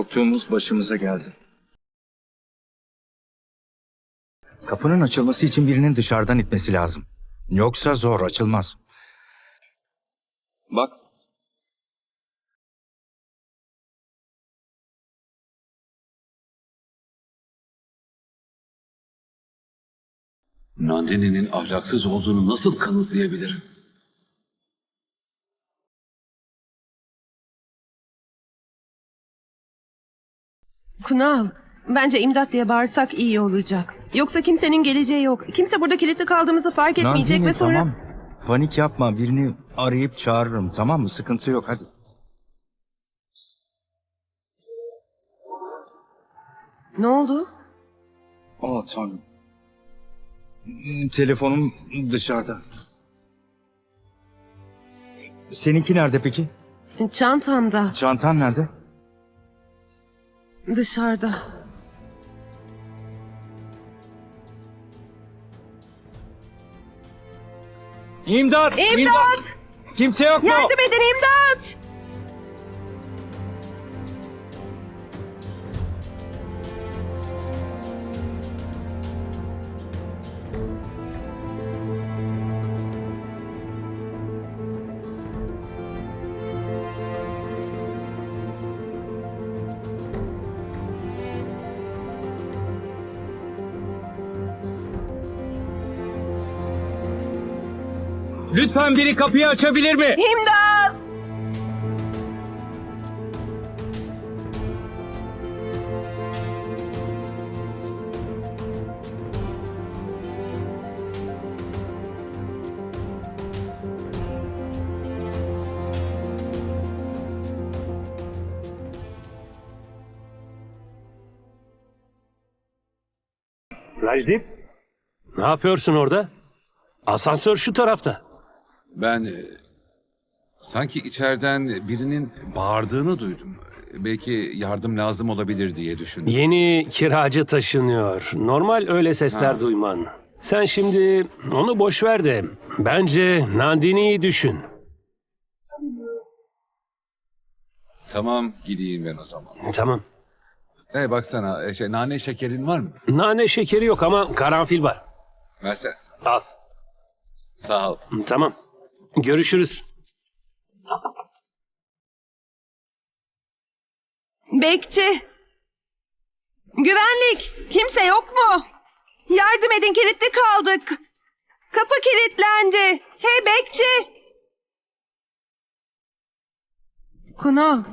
Korktuğumuz başımıza geldi. Kapının açılması için birinin dışarıdan itmesi lazım. Yoksa zor açılmaz. Bak. Nandini'nin ahlaksız olduğunu nasıl kanıtlayabilirim? Kunal, bence imdat diye bağırsak iyi olacak. Yoksa kimsenin geleceği yok. Kimse burada kilitli kaldığımızı fark etmeyecek Nandini, ve sonra... tamam. Panik yapma. Birini arayıp çağırırım. Tamam mı? Sıkıntı yok. Hadi. Ne oldu? Aa tanrım. Hmm, Telefonum dışarıda. Seninki nerede peki? Çantamda, Çantan nerede? Dışarıda. İmdat! İmdat! Kimse yok mu? Yardım edin imdat! Lütfen biri kapıyı açabilir mi? İmdat! Rajdip, ne yapıyorsun orada? Asansör şu tarafta. Ben e, sanki içeriden birinin bağırdığını duydum. Belki yardım lazım olabilir diye düşündüm. Yeni kiracı taşınıyor. Normal öyle sesler duyman. Sen şimdi onu boş ver de bence Nandini'yi düşün. Tamam gideyim ben o zaman. Tamam. E baksana e, şey, nane şekerin var mı? Nane şekeri yok ama karanfil var. Versene. Al. Sağ ol. Tamam. Görüşürüz. Bekçi! Güvenlik! Kimse yok mu? Yardım edin kilitli kaldık. Kapı kilitlendi. Hey bekçi! Kunal.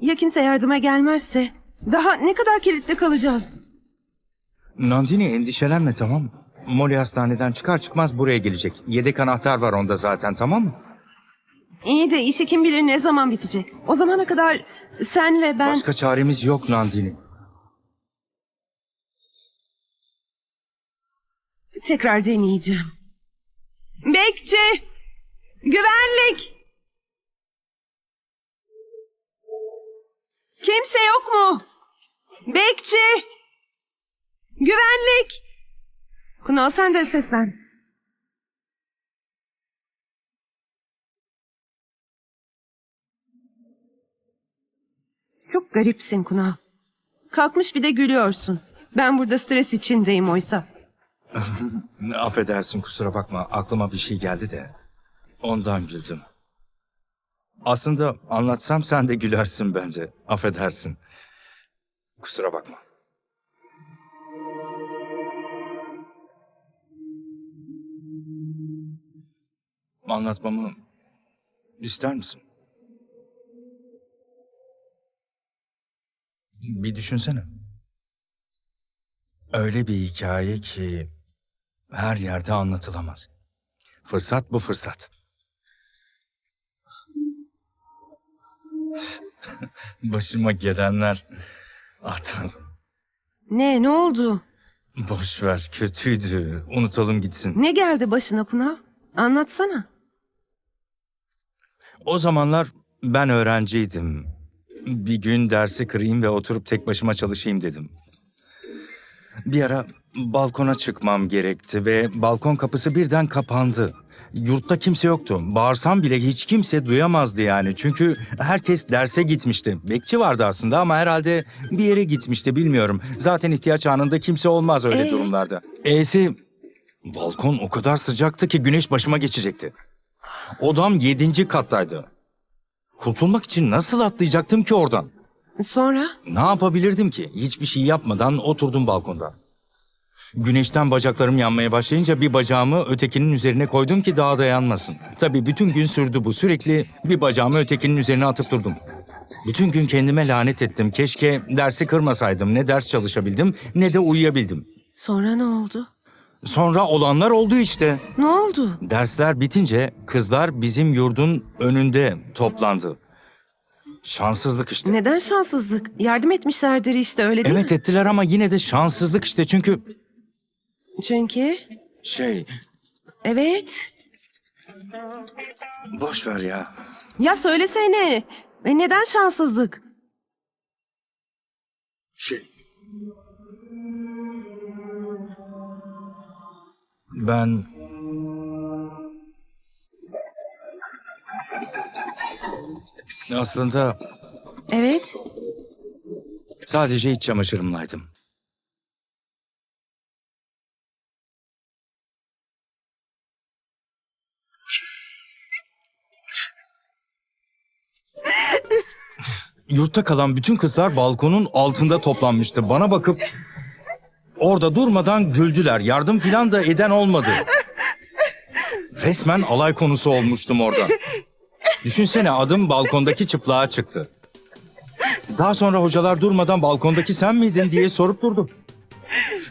Ya kimse yardıma gelmezse? Daha ne kadar kilitli kalacağız? Nandini endişelenme tamam mı? Molly hastaneden çıkar çıkmaz buraya gelecek. Yedek anahtar var onda zaten tamam mı? İyi de işi kim bilir ne zaman bitecek. O zamana kadar sen ve ben... Başka çaremiz yok Nandini. Tekrar deneyeceğim. Bekçi! Güvenlik! Kimse yok mu? Bekçi! Güvenlik! Kunal sen de seslen. Çok garipsin Kunal. Kalkmış bir de gülüyorsun. Ben burada stres içindeyim oysa. Affedersin kusura bakma aklıma bir şey geldi de. Ondan güldüm. Aslında anlatsam sen de gülersin bence. Affedersin. Kusura bakma. Anlatmamı ister misin? Bir düşünsene. Öyle bir hikaye ki her yerde anlatılamaz. Fırsat bu fırsat. Başıma gelenler... Tanrım. Ne, ne oldu? Boş ver, kötüydü. Unutalım gitsin. Ne geldi başına Kunal? Anlatsana. O zamanlar ben öğrenciydim. Bir gün dersi kırayım ve oturup tek başıma çalışayım dedim. Bir ara balkona çıkmam gerekti ve balkon kapısı birden kapandı. Yurtta kimse yoktu. Bağırsam bile hiç kimse duyamazdı yani. Çünkü herkes derse gitmişti. Bekçi vardı aslında ama herhalde bir yere gitmişti bilmiyorum. Zaten ihtiyaç anında kimse olmaz öyle Ee? durumlarda. E'si balkon o kadar sıcaktı ki güneş başıma geçecekti. Odam yedinci kattaydı. Kurtulmak için nasıl atlayacaktım ki oradan? Sonra? Ne yapabilirdim ki? Hiçbir şey yapmadan oturdum balkonda. Güneşten bacaklarım yanmaya başlayınca bir bacağımı ötekinin üzerine koydum ki daha dayanmasın. Tabii bütün gün sürdü bu. Sürekli bir bacağımı ötekinin üzerine atıp durdum. Bütün gün kendime lanet ettim. Keşke dersi kırmasaydım. Ne ders çalışabildim ne de uyuyabildim. Sonra ne oldu? Sonra olanlar oldu işte. Ne oldu? Dersler bitince kızlar bizim yurdun önünde toplandı. Şanssızlık işte. Neden şanssızlık? Yardım etmişlerdir işte öyle değil Evet mi? ettiler ama yine de şanssızlık işte çünkü Çünkü... şey Evet. boş ver ya. Ya söylesene. Ve neden şanssızlık? Şey ben aslında Evet. sadece iç çamaşırımlaydım. Yurtta kalan bütün kızlar balkonun altında toplanmıştı. Bana bakıp orada durmadan güldüler. Yardım filan da eden olmadı. Resmen alay konusu olmuştum orada. Düşünsene adım balkondaki çıplığa çıktı. Daha sonra hocalar durmadan balkondaki sen miydin diye sorup durdu.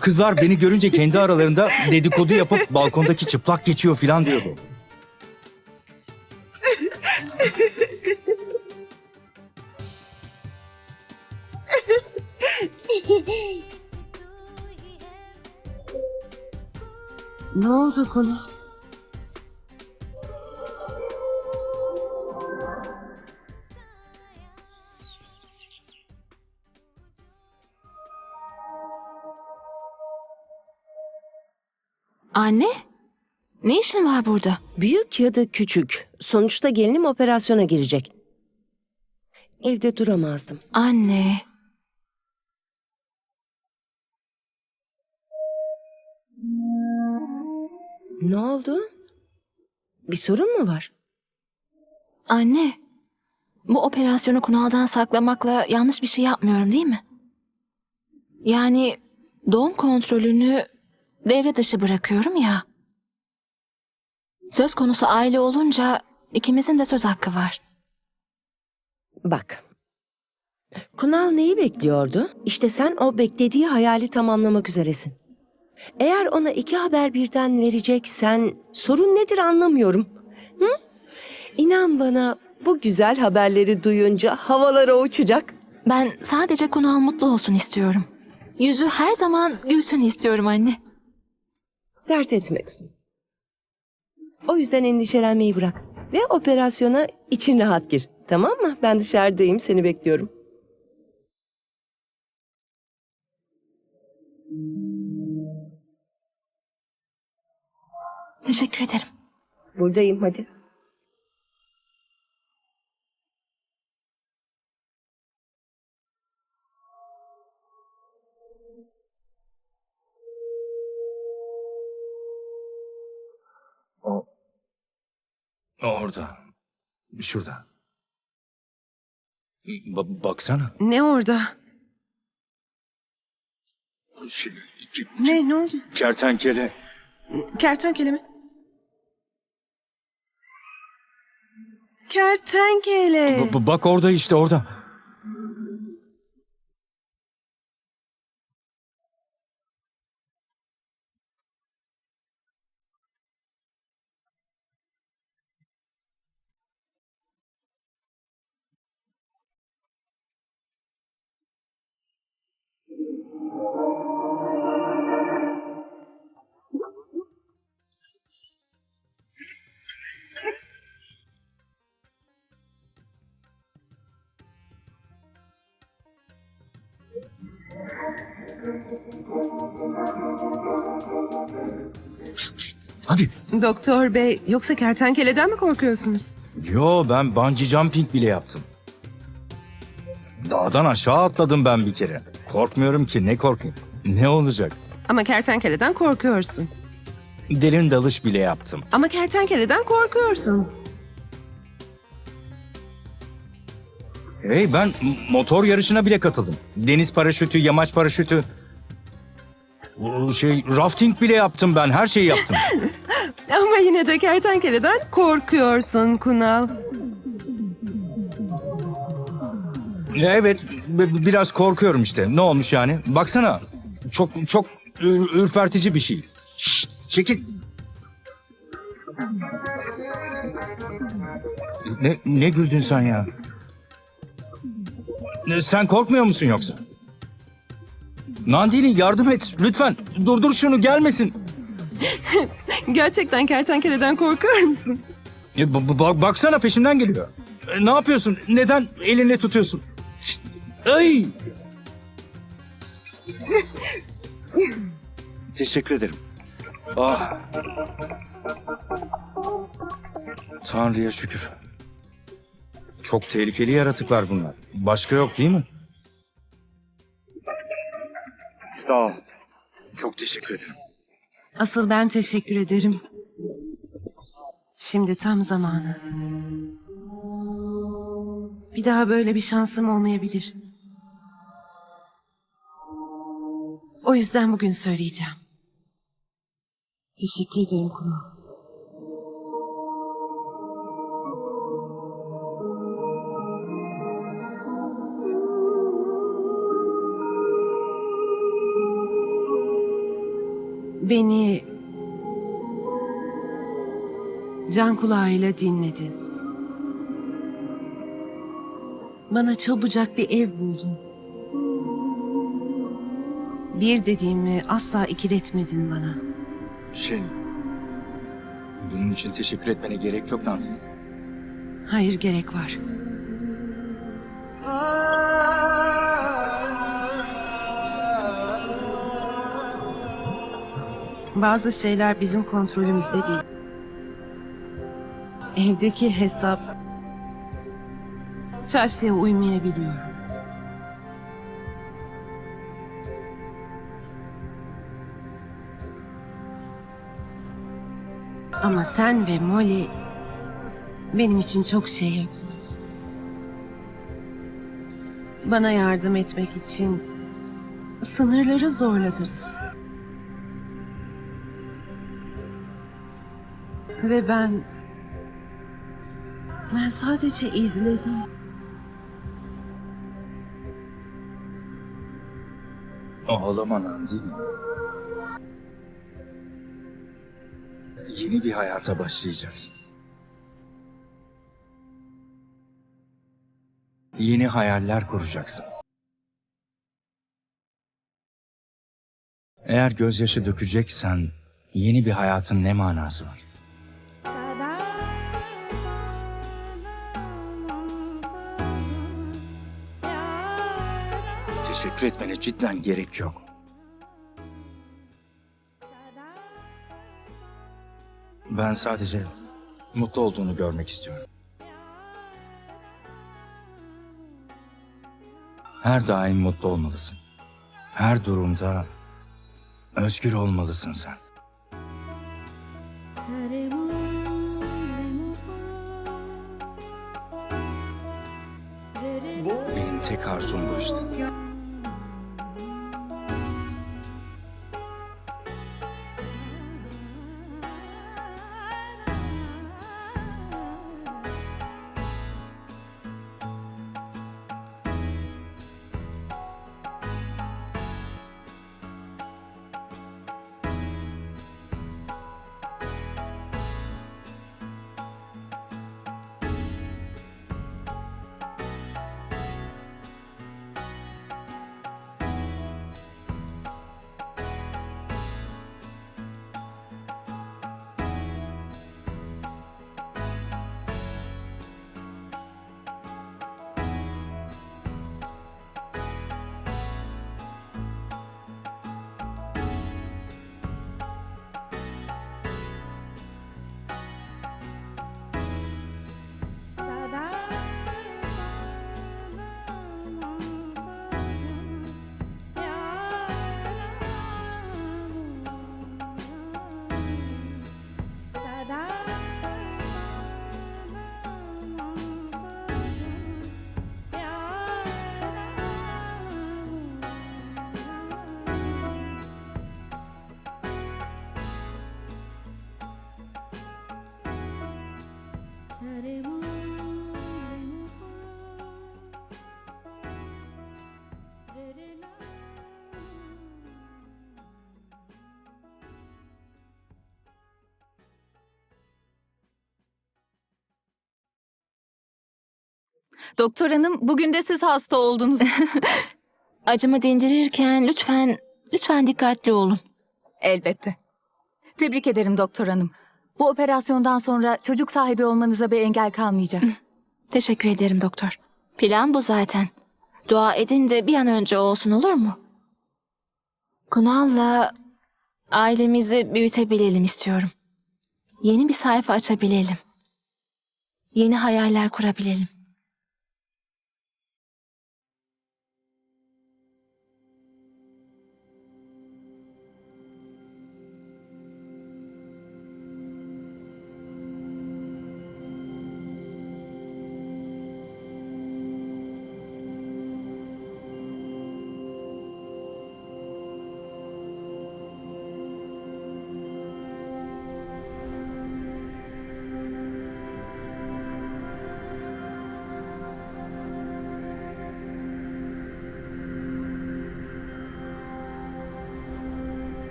Kızlar beni görünce kendi aralarında dedikodu yapıp balkondaki çıplak geçiyor filan diyordu. Oldu konu? Anne? Ne işin var burada? Büyük ya da küçük. Sonuçta gelinim operasyona girecek. Evde duramazdım. Anne. Ne oldu? Bir sorun mu var? Anne. Bu operasyonu Kunal'dan saklamakla yanlış bir şey yapmıyorum değil mi? Yani doğum kontrolünü devre dışı bırakıyorum ya. Söz konusu aile olunca ikimizin de söz hakkı var. Bak. Kunal neyi bekliyordu? İşte sen o beklediği hayali tamamlamak üzeresin. Eğer ona iki haber birden vereceksen sorun nedir anlamıyorum. Hı? İnan bana bu güzel haberleri duyunca havalara uçacak. Ben sadece Kunal mutlu olsun istiyorum. Yüzü her zaman gülsün istiyorum anne. Dert etme kızım. O yüzden endişelenmeyi bırak. Ve operasyona için rahat gir. Tamam mı? Ben dışarıdayım seni bekliyorum. Teşekkür ederim. Buradayım hadi. O orada. Şurada. Ba- baksana. Ne orada? Şey, Ne? Ne oldu? kertenkele. Kertenkele mi? Kertenkele. Ba- bak orada işte orada. Doktor bey, yoksa kertenkeleden mi korkuyorsunuz? Yo ben bungee jumping bile yaptım. Dağdan aşağı atladım ben bir kere. Korkmuyorum ki ne korkayım. Ne olacak? Ama kertenkeleden korkuyorsun. Derin dalış bile yaptım. Ama kertenkeleden korkuyorsun. Hey ben motor yarışına bile katıldım. Deniz paraşütü, yamaç paraşütü. Şey rafting bile yaptım ben. Her şeyi yaptım. Ama yine de kertenkeleden korkuyorsun Kunal. evet b- biraz korkuyorum işte. Ne olmuş yani? Baksana. Çok çok ür- ürpertici bir şey. Şşt, çekil. Ne, ne güldün sen ya? Ne, Sen korkmuyor musun yoksa? Nandini yardım et. Lütfen durdur şunu gelmesin. Gerçekten kertenkeleden korkuyor musun? E, b- b- baksana peşimden geliyor. E, ne yapıyorsun? Neden elini tutuyorsun? Şşt, Ay! Teşekkür ederim. Ah. Tanrı'ya şükür. Çok tehlikeli yaratıklar bunlar. Başka yok değil mi? Sağ ol. Çok teşekkür ederim. Asıl ben teşekkür ederim. Şimdi tam zamanı. Bir daha böyle bir şansım olmayabilir. O yüzden bugün söyleyeceğim. Teşekkür ederim Kunal. Beni can kulağıyla dinledin. Bana çabucak bir ev buldun. Bir dediğimi asla ikiletmedin bana. Şey... Bunun için teşekkür etmene gerek yok Nandini. Hayır gerek var. Bazı şeyler bizim kontrolümüzde değil. Evdeki hesap çarşıya uymayabiliyor. Ama sen ve Molly benim için çok şey yaptınız. Bana yardım etmek için sınırları zorladınız. Ve ben ben sadece izledim. Ağlama Nandini. Yeni bir hayata başlayacaksın. Yeni hayaller kuracaksın. Eğer gözyaşı dökeceksen yeni bir hayatın ne manası var? Teşekkür etmene cidden gerek yok. Ben sadece mutlu olduğunu görmek istiyorum. Her daim mutlu olmalısın. Her durumda özgür olmalısın sen. Benim tek arzum bu işte. Doktor hanım bugün de siz hasta oldunuz. Acımı dindirirken lütfen, lütfen dikkatli olun. Elbette. Tebrik ederim doktor hanım. Bu operasyondan sonra çocuk sahibi olmanıza bir engel kalmayacak. Teşekkür ederim doktor. Plan bu zaten. Dua edin de bir an önce olsun olur mu? Kunal'la ailemizi büyütebilelim istiyorum. Yeni bir sayfa açabilelim. Yeni hayaller kurabilelim.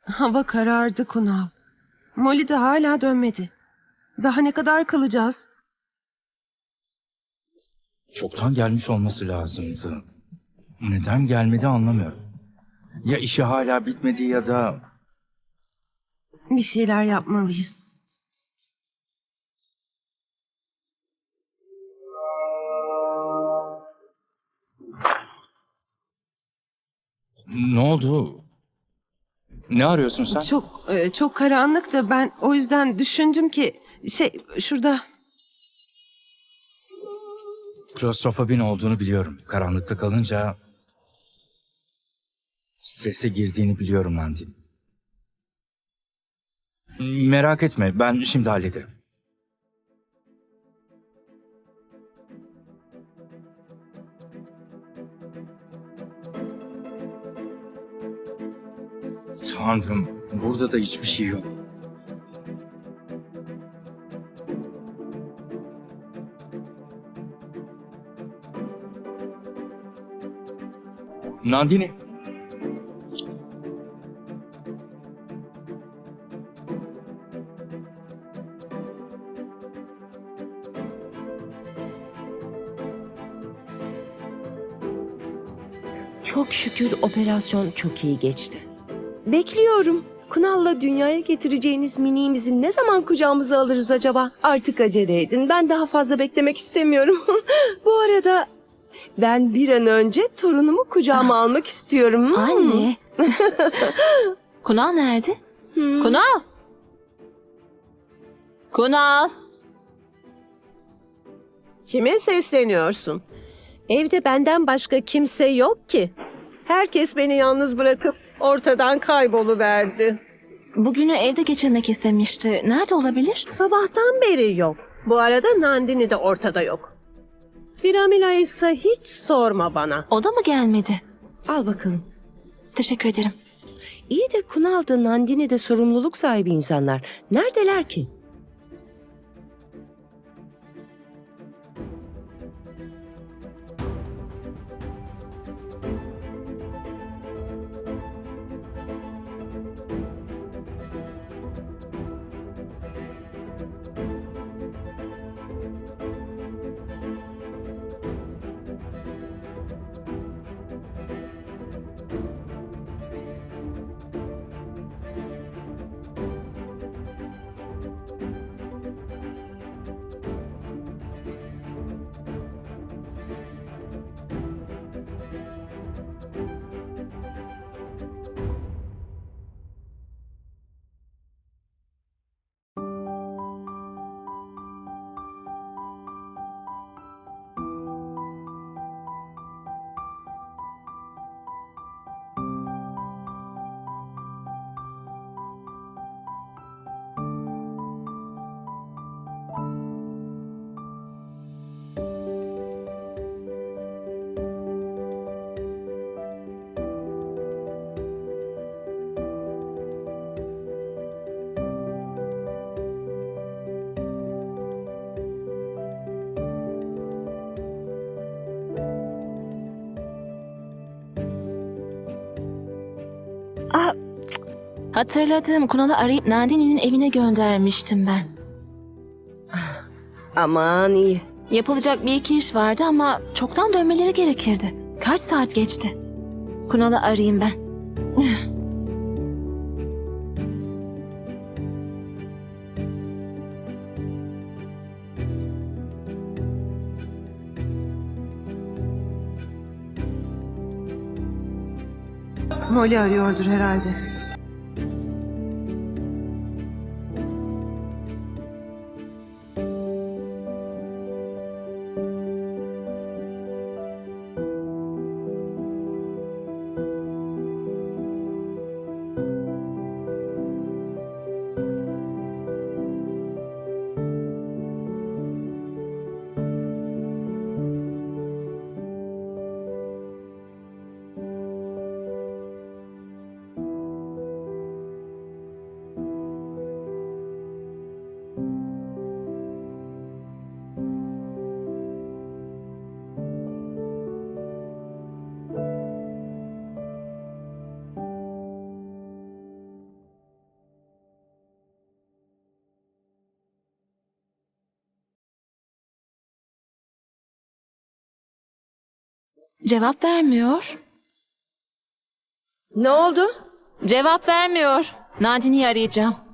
Hava karardı Kunal. Molly de hala dönmedi. Daha ne kadar kalacağız? Çoktan gelmiş olması lazımdı. Neden gelmedi anlamıyorum. Ya işi hala bitmedi ya da Bir şeyler yapmalıyız. ne oldu? Ne arıyorsun sen? Çok e, çok karanlık da ben o yüzden düşündüm ki şey şurada Klostrofobin olduğunu biliyorum. Karanlıkta kalınca strese girdiğini biliyorum Nandini. Merak etme ben şimdi hallederim. Tanrım burada da hiçbir şey yok. Nandini. Çok şükür operasyon çok iyi geçti. Bekliyorum. Kunal'la dünyaya getireceğiniz miniğimizi ne zaman kucağımıza alırız acaba? Artık acele edin. Ben daha fazla beklemek istemiyorum. Bu arada ben bir an önce torunumu kucağıma almak istiyorum. Hmm. Anne. Kunal nerede? Kunal. Kunal. Kime sesleniyorsun? Evde benden başka kimse yok ki. Herkes beni yalnız bırakıp ortadan kayboluverdi. Bugünü evde geçirmek istemişti. Nerede olabilir? Sabahtan beri yok. Bu arada Nandini de ortada yok. Piramila ise hiç sorma bana. O da mı gelmedi? Al bakalım. Teşekkür ederim. İyi de Kunal da Nandini de sorumluluk sahibi insanlar. Neredeler ki? Hatırladım. Kunal'ı arayıp Nandini'nin evine göndermiştim ben. Aman iyi. Yapılacak bir iki iş vardı ama çoktan dönmeleri gerekirdi. Kaç saat geçti? Kunal'ı arayayım ben. Molly arıyordur herhalde. Cevap vermiyor. Ne oldu? Cevap vermiyor. Nandini'yi arayacağım.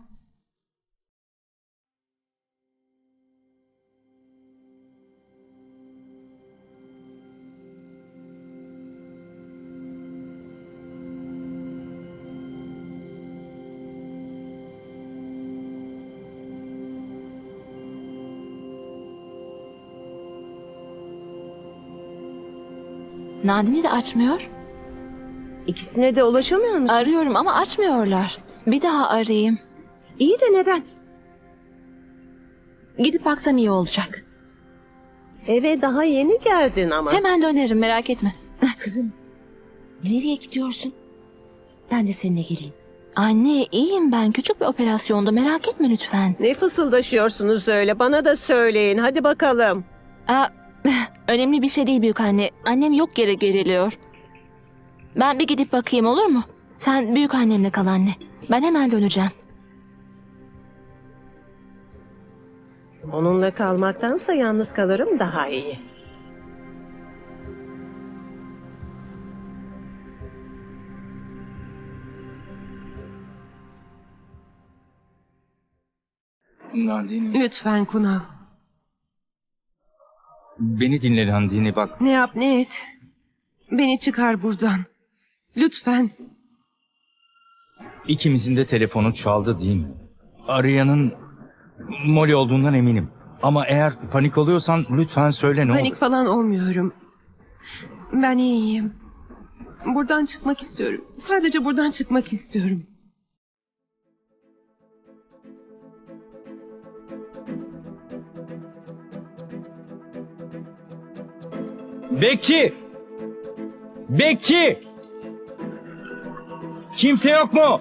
Nandini de açmıyor. İkisine de ulaşamıyor musun? Arıyorum ama açmıyorlar. Bir daha arayayım. iyi de neden? Gidip baksam iyi olacak. Eve daha yeni geldin ama. Hemen dönerim merak etme. Kızım, nereye gidiyorsun? Ben de seninle geleyim. Anne iyiyim ben. Küçük bir operasyonda merak etme lütfen. Ne fısıldaşıyorsunuz öyle? Bana da söyleyin. Hadi bakalım. Aa, önemli bir şey değil büyük anne. Annem yok yere geriliyor. Ben bir gidip bakayım olur mu? Sen büyük annemle kal anne. Ben hemen döneceğim. Onunla kalmaktansa yalnız kalırım daha iyi. Lütfen Kunal. Beni dinle Nandini bak. Ne yap ne et. Beni çıkar buradan. Lütfen. İkimizin de telefonu çaldı değil mi? Arayanın Molly olduğundan eminim. Ama eğer panik oluyorsan lütfen söyle ne Panik olur. falan olmuyorum. Ben iyiyim. Buradan çıkmak istiyorum. Sadece buradan çıkmak istiyorum. Bekçi! Bekçi! Kimse yok mu?